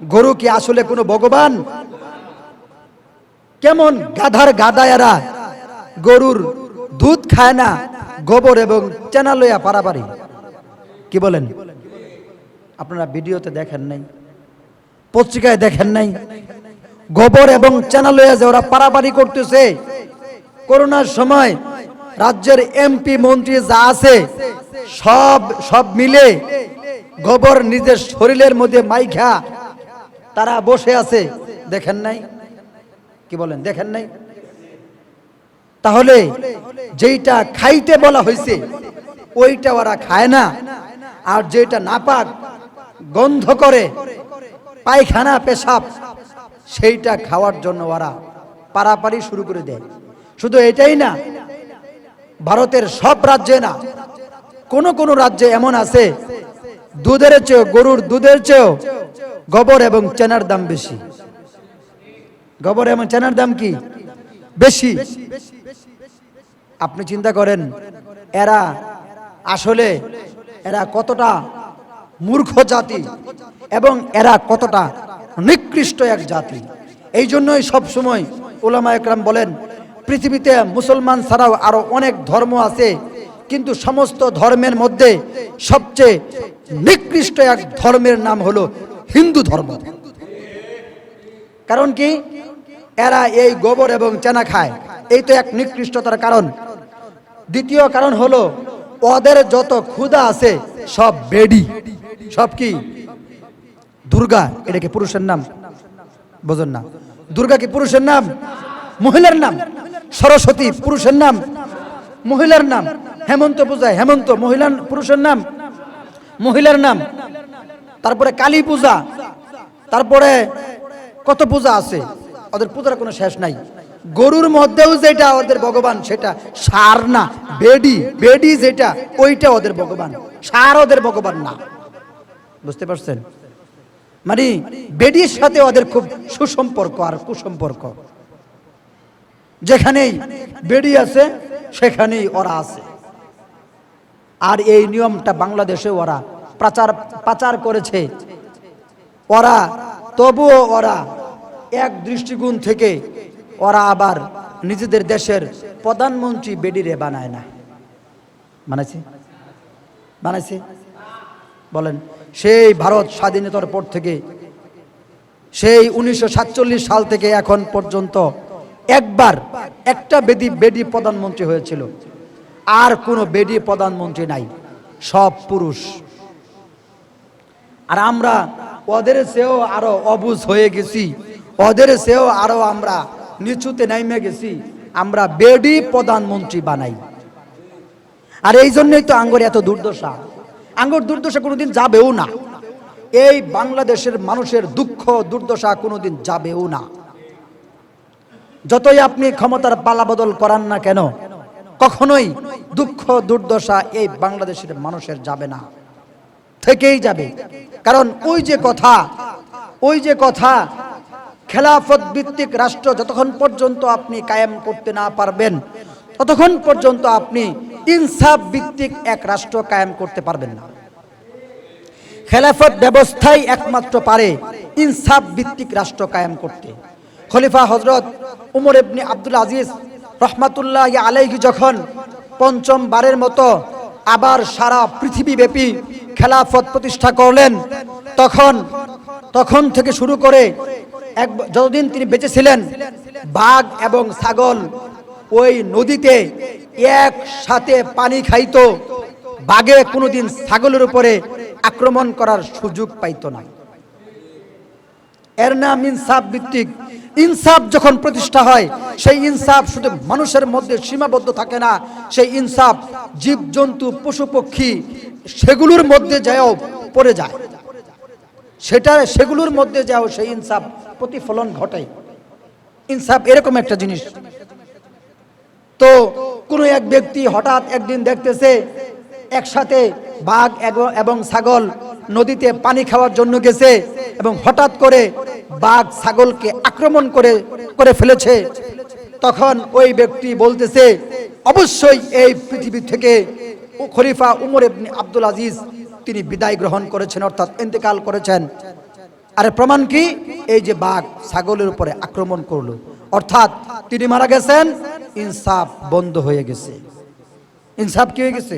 গরু কি আসলে কোনো ভগবান? কেমন গাধার গাদায়ারা? গরুর দুধ খায় না, গোবর এবং চেনা লইয়া পারাপারি। কি বলেন? আপনারা ভিডিওতে দেখেন নাই, পত্রিকায় দেখেন নাই, গোবর এবং চেনা লইয়া যে ওরা পারাপারি করতেছে। করোনার সময় রাজ্যের এমপি, মন্ত্রী যা আছে, সব সব মিলে গোবর নিজের শরীরের মধ্যে মাইখা তারা বসে আছে। দেখেন নাই? কি বলেন? দেখেন নাই? তাহলে যেইটা খাইতে বলা হয়েছে ওইটা ওরা খায় না। আর যেটা নাপাক, গন্ধ করে, পায়খানা, পেশাব, সেইটা খাওয়ার জন্য ওরা পারাপারি শুরু করে দেয়। শুধু এটাই না, ভারতের সব রাজ্যে না, কোন কোন রাজ্যে এমন আছে, দুধের চেয়েও, গরুর দুধের চেয়েও গোবর এবং চেনার দাম বেশি। গোবর এবং চেনার দাম কি? বেশি। আপনি চিন্তা করেন, এরা আসলে এরা কতটা মূর্খ জাতি এবং এরা কতটা নিকৃষ্ট এক জাতি। এই জন্যই সবসময় ওলামা একরাম বলেন, পৃথিবীতে মুসলমান ছাড়াও আরও অনেক ধর্ম আছে, কিন্তু সমস্ত ধর্মের মধ্যে সবচেয়ে নিকৃষ্ট এক ধর্মের নাম হলো হিন্দু ধর্ম। কারণ কি? এরা এই গোবর এবং চেনা খায়। এই তো এক নিকৃষ্টতার কারণ। দ্বিতীয় কারণ হলো, ওদের যত ক্ষুধা আছে, সব বেডি। সব কি? দুর্গা, এটা কি পুরুষের নাম? বোঝেন না। দুর্গা কি পুরুষের নাম? মহিলার নাম। সরস্বতী, পুরুষের নাম। মহিলার নাম। হেমন্ত পূজা হেমন্ত, মহিলার, পুরুষের নাম। মহিলার নাম। তারপরে কালী পূজা, তারপরে কত পূজা আছে? ওদের পূজার কোনো শেষ নাই। গরুর মধ্যেও যেটা ওদের ভগবান, সেটা সার না, বেডি বেডি যেটা, ওইটা ওদের ভগবান। সার ওদের ভগবান না। বুঝতে পারছেন? মানে বেডির সাথে ওদের খুব সুসম্পর্ক আর কুসম্পর্ক। যেখানেই বেডি আছে, সেখানেই ওরা আছে। আর এই নিয়মটা বাংলাদেশে ওরা প্রচার, পাচার করেছে। ওরা, তবুও ওরা এক দৃষ্টিকোণ থেকে ওরা আবার নিজেদের দেশের প্রধানমন্ত্রী বেডিরে বানায় না। বানাইছে? বানাইছে? বলেন, সেই ভারত স্বাধীনতার পর থেকে, সেই উনিশশো সাতচল্লিশ সাল থেকে এখন পর্যন্ত একবার একটা বেদি বেডি প্রধানমন্ত্রী হয়েছিল। আর কোনো বেডি প্রধানমন্ত্রী নাই, সব পুরুষ। আর আমরা ওদের চেয়েও আরও অবুজ হয়ে গেছি। ওদের চেয়েও আরও আমরা নিচুতে নাইমে গেছি। আমরা বেডি প্রধানমন্ত্রী বানাই। আর এই জন্যই তো আঙ্গর এত দুর্দশা। আঙ্গর দুর্দশা কোনোদিন যাবেও না। এই বাংলাদেশের মানুষের দুঃখ, দুর্দশা কোনোদিন যাবেও না। যতই আপনি ক্ষমতার পালাবদল করান না কেন, কখনোই দুঃখ, দুর্দশা এই বাংলাদেশের মানুষের যাবে না। থেকেই যাবে। কারণ ওই যে কথা, ওই যে কথা খেলাফত ভিত্তিক রাষ্ট্র যতক্ষণ পর্যন্ত আপনি কায়েম করতে না পারবেন, ততক্ষণ পর্যন্ত আপনি ইনসাফ ভিত্তিক এক রাষ্ট্র কায়েম করতে পারবেন না। খেলাফত ব্যবস্থাই একমাত্র পারে ইনসাফ ভিত্তিক রাষ্ট্র কায়েম করতে। খলিফা হজরত উমর ইবনে আব্দুল আজিজ রহমাতুল্লাহ আলাইহি যখন পঞ্চম বারের মতো আবার সারা পৃথিবীব্যাপী খেলাফত প্রতিষ্ঠা করলেন, তখন তখন থেকে শুরু করে এক যতদিন তিনি বেঁচে ছিলেন, বাঘ এবং ছাগল ওই নদীতে একসাথে পানি খাইতো, বাঘে কোনোদিন ছাগলের উপরে আক্রমণ করার সুযোগ পাইতো না। এর নাম ইনসাফ ভিত্তিক। ইনসাফ যখন প্রতিষ্ঠা হয়, সেই ইনসাফ শুধু মানুষের মধ্যে সীমাবদ্ধ থাকে না, সেই ইনসাফ জীব জন্তু পশু পক্ষী সেগুলোর মধ্যে যাও পড়ে যায়। সেটা সেগুলোর মধ্যে যাও সেই ইনসাফ প্রতিফলন ঘটে ইনসাফ এরকম একটা জিনিস। তো কোনো এক ব্যক্তি হঠাৎ একদিন দেখতেছে, একসাথে বাঘ এবং ছাগল নদীতে পানি খাওয়ার জন্য গেছে এবং হঠাৎ করে বাঘ ছাগলকে আক্রমণ করে করে ফেলেছে। তখন ওই ব্যক্তি বলতেছে, অবশ্যই এই পৃথিবী থেকে খলিফা উমর ইবনে আব্দুল আজিজ তিনি বিদায় গ্রহণ করেছেন, অর্থাৎ ইন্তেকাল করেছেন। আরে প্রমাণ কি? এই যে বাঘ ছাগলের উপরে আক্রমণ করল। অর্থাৎ তিনি মারা গেছেন, ইনসাফ বন্ধ হয়ে গেছে। ইনসাফ কি হয়ে গেছে?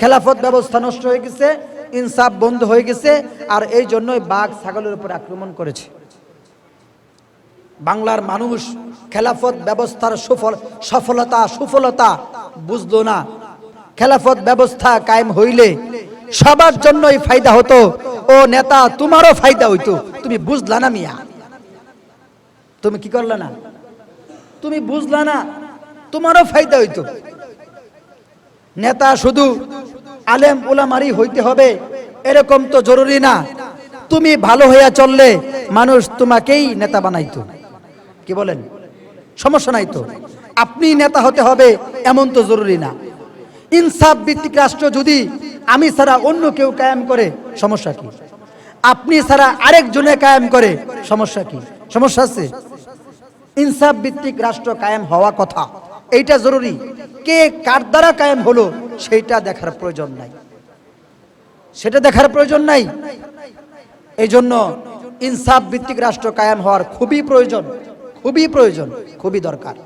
খেলাফত ব্যবস্থা নষ্ট হয়ে গেছে, ইনসাফ বন্ধ হয়ে গেছে, আর এই জন্যই বাঘ ছাগলের উপর আক্রমণ করেছে। বাংলার মানুষ খেলাফত ব্যবস্থার সফল সফলতা, সুফলতা বুঝলো না খেলাফত ব্যবস্থা কায়েম হইলে সবার জন্যই ফায়দা হতো, ও নেতা তোমারও ফায়দা হইতো। তুমি বুঝলা না মিয়া? তুমি কি করলে না? তুমি বুঝলা না? তোমারও ফায়দা হইতো। নেতা শুধু আলেম ওলামারি হইতে হবে, এরকম তো জরুরি না। তুমি ভালো হইয়া চললে মানুষ তোমাকেই নেতা বানাইতো। কি বলেন? সমস্যা নাই তো। আপনি নেতা হতে হবে, এমন তো জরুরি না। ইনসাফ ভিত্তিক রাষ্ট্র যদি আমি ছাড়া অন্য কেউ কায়েম করে, সমস্যা কি? আপনি ছাড়া আরেকজনে কায়েম করে, সমস্যা কি? সমস্যা আছে? ইনসাফ ভিত্তিক রাষ্ট্র কায়েম হওয়া কথা, এইটা জরুরি। কে কার দ্বারা কায়েম হলো, সেইটা দেখার প্রয়োজন নাই। সেটা দেখার প্রয়োজন নাই। এই জন্য ইনসাফ ভিত্তিক রাষ্ট্র কায়েম হওয়ার খুবই প্রয়োজন খুবই প্রয়োজন, খুবই দরকার।